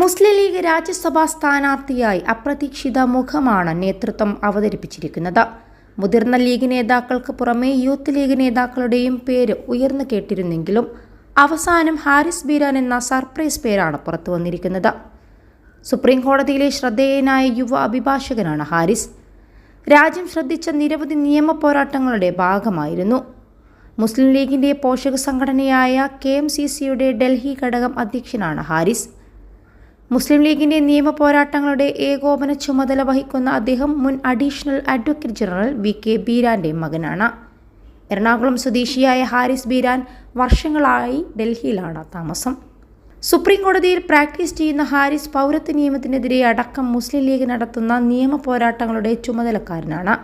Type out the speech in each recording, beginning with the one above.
മുസ്ലിം league രാജ്യസഭാ സ്ഥാനാർത്ഥിയായി അപ്രതീക്ഷിത മുഖമാണ് നേതൃത്വം അവതരിപ്പിച്ചിരിക്കുന്നത്. മുതിർന്ന ലീഗ് നേതാക്കൾക്ക് പുറമെ യൂത്ത് ലീഗ് നേതാക്കളുടെയും പേര് ഉയർന്നു കേട്ടിരുന്നെങ്കിലും അവസാനം ഹാരിസ് ബീരാൻ എന്ന സർപ്രൈസ് പേരാണ് പുറത്തു വന്നിരിക്കുന്നത്. സുപ്രീം കോടതിയിലെ ശ്രദ്ധേയനായ യുവ അഭിഭാഷകനാണ് ഹാരിസ്. രാജ്യം ശ്രദ്ധിച്ച നിരവധി നിയമ പോരാട്ടങ്ങളുടെ ഭാഗമായിരുന്നു. മുസ്ലിം ലീഗിന്റെ പോഷക സംഘടനയായ കെ എം സി സിയുടെ ഡൽഹി ഘടകം അധ്യക്ഷനാണ് ഹാരിസ്. മുസ്ലിം ലീഗിന്റെ നിയമ പോരാട്ടങ്ങളുടെ ഏകോപന ചുമതല വഹിക്കുന്ന അദ്ദേഹം മുൻ additional advocate general V K ബീരാന്റെ മകനാണ്. എറണാകുളം സ്വദേശിയായ ഹാരിസ് ബീരാൻ വർഷങ്ങളായി ഡൽഹിയിലാണ് താമസം. സുപ്രീം കോടതിയിൽ പ്രാക്ടീസ് ചെയ്യുന്ന ഹാരിസ് പൗരത്വ നിയമത്തിനെതിരെ അടക്കം മുസ്ലിം ലീഗ് നടത്തുന്ന നിയമ പോരാട്ടങ്ങളുടെ ചുമതലക്കാരനാണ്.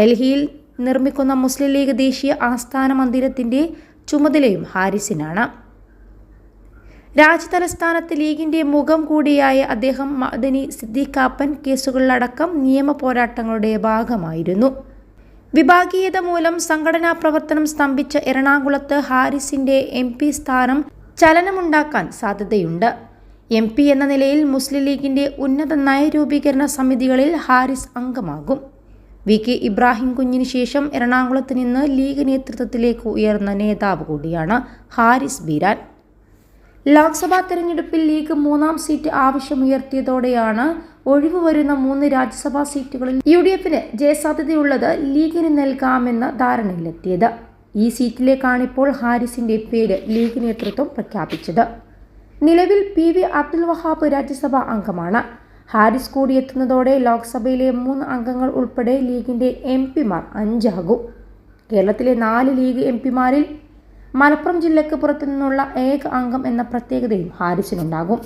ഡൽഹിയിൽ നിർമ്മിക്കുന്ന മുസ്ലിം ലീഗ് ദേശീയ ആസ്ഥാന മന്ദിരത്തിന്റെ ചുമതലയും ഹാരിസിനാണ്. രാജ്യതലസ്ഥാനത്ത് ലീഗിന്റെ മുഖം കൂടിയായ അദ്ദേഹം മദനി സിദ്ദിഖാപ്പൻ കേസുകളിലടക്കം നിയമ പോരാട്ടങ്ങളുടെ ഭാഗമായിരുന്നു. വിഭാഗീയത മൂലം സംഘടനാ പ്രവർത്തനം സ്തംഭിച്ച എറണാകുളത്ത് ഹാരിസിന്റെ എം പി സ്ഥാനം ചലനമുണ്ടാക്കാൻ സാധ്യതയുണ്ട്. എം പി എന്ന നിലയിൽ മുസ്ലിം ലീഗിന്റെ ഉന്നത നയരൂപീകരണ സമിതികളിൽ ഹാരിസ് അംഗമാകും. വി കെ ഇബ്രാഹിം കുഞ്ഞിന് ശേഷം എറണാകുളത്ത് നിന്ന് ലീഗ് നേതൃത്വത്തിലേക്ക് ഉയർന്ന നേതാവ് കൂടിയാണ് ഹാരിസ് ബീരാൻ. ലോക്സഭാ തെരഞ്ഞെടുപ്പിൽ ലീഗ് മൂന്നാം സീറ്റ് ആവശ്യമുയർത്തിയതോടെയാണ് ഒഴിവ് വരുന്ന മൂന്ന് രാജ്യസഭാ സീറ്റുകളിൽ യു ഡി എഫിന് ജയസാധ്യതയുള്ളത് ലീഗിന് നൽകാമെന്ന ധാരണയിലെത്തിയത്. ഈ സീറ്റിലേക്കാണ് ഇപ്പോൾ ഹാരിസിന്റെ പേര് ലീഗ് നേതൃത്വം പ്രഖ്യാപിച്ചത്. നിലവിൽ പി വി അബ്ദുൽ വഹാബ് രാജ്യസഭാ അംഗമാണ്. ഹാരിസ് കൂടി എത്തുന്നതോടെ ലോക്സഭയിലെ മൂന്ന് അംഗങ്ങൾ ഉൾപ്പെടെ ലീഗിന്റെ എം പിമാർ അഞ്ചാകും. കേരളത്തിലെ നാല് ലീഗ് എം പിമാരിൽ മലപ്പുറം ജില്ലയ്ക്ക് പുറത്തു നിന്നുള്ള ഏക അംഗം എന്ന പ്രത്യേകതയും ഹാരിസിനുണ്ടാകും.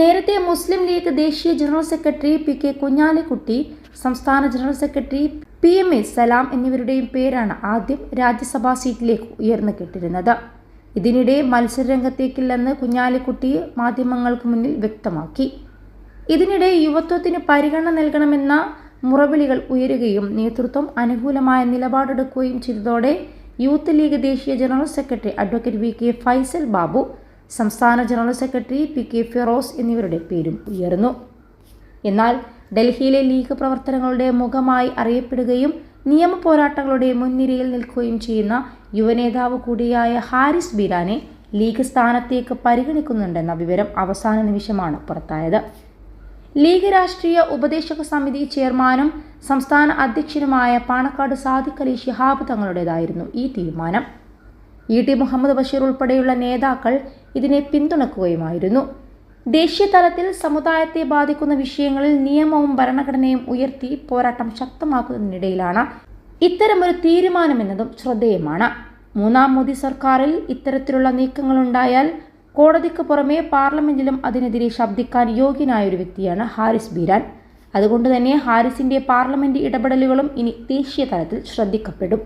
നേരത്തെ മുസ്ലിം ലീഗ് ദേശീയ general secretary P K Kunhalikutty സംസ്ഥാന general secretary P M A Salam എന്നിവരുടെയും പേരാണ് ആദ്യം രാജ്യസഭാ സീറ്റിലേക്ക് ഉയർന്നു കിട്ടിരുന്നത് ഇതിനിടെ മത്സരരംഗത്തേക്കില്ലെന്ന് കുഞ്ഞാലിക്കുട്ടി മാധ്യമങ്ങൾക്ക് മുന്നിൽ വ്യക്തമാക്കി. ഇതിനിടെ യുവത്വത്തിന് പരിഗണന നൽകണമെന്ന മുറവിളികൾ ഉയരുകയും നേതൃത്വം അനുകൂലമായ നിലപാടെടുക്കുകയും ചെയ്തതോടെ യൂത്ത് ലീഗ് ദേശീയ general secretary advocate V K Faisal Babu സംസ്ഥാന general secretary P K Firos എന്നിവരുടെ പേരും ഉയർന്നു. എന്നാൽ ഡൽഹിയിലെ ലീഗ് പ്രവർത്തനങ്ങളുടെ മുഖമായി അറിയപ്പെടുകയും നിയമ പോരാട്ടങ്ങളുടെ മുൻനിരയിൽ നിൽക്കുകയും ചെയ്യുന്ന യുവനേതാവ് കൂടിയായ ഹാരിസ് ബിരാനെ ലീഗ് സ്ഥാനത്തേക്ക് പരിഗണിക്കുന്നുണ്ടെന്ന വിവരം അവസാന നിമിഷമാണ് പുറത്തായത്. ലീഗ് രാഷ്ട്രീയ ഉപദേശക സമിതി ചെയർമാനും സംസ്ഥാന അധ്യക്ഷനുമായ പാണക്കാട് സാദിഖ് അലി ശിഹാബ് തങ്ങളുടേതായിരുന്നു ഈ തീരുമാനം. ഇ ടി മുഹമ്മദ് ബഷീർ ഉൾപ്പെടെയുള്ള നേതാക്കൾ ഇതിനെ പിന്തുണക്കുകയുമായിരുന്നു. ദേശീയ തലത്തിൽ സമുദായത്തെ ബാധിക്കുന്ന വിഷയങ്ങളിൽ നിയമവും ഭരണഘടനയും ഉയർത്തി പോരാട്ടം ശക്തമാക്കുന്നതിനിടയിലാണ് ഇത്തരമൊരു തീരുമാനമെന്നതും ശ്രദ്ധേയമാണ്. മൂന്നാം മോദി സർക്കാരിൽ ഇത്തരത്തിലുള്ള നീക്കങ്ങളുണ്ടായാൽ കോടതിക്ക് പുറമേ പാർലമെന്റിലും അതിനെതിരെ ശബ്ദിക്കാൻ യോഗ്യനായ ഒരു വ്യക്തിയാണ് ഹാരിസ് ബീരാൻ. അതുകൊണ്ട് തന്നെ ഹാരിസിന്റെ പാർലമെന്റ് ഇടപെടലുകളും ഇനി ദേശീയ തലത്തിൽ ശ്രദ്ധിക്കപ്പെടും.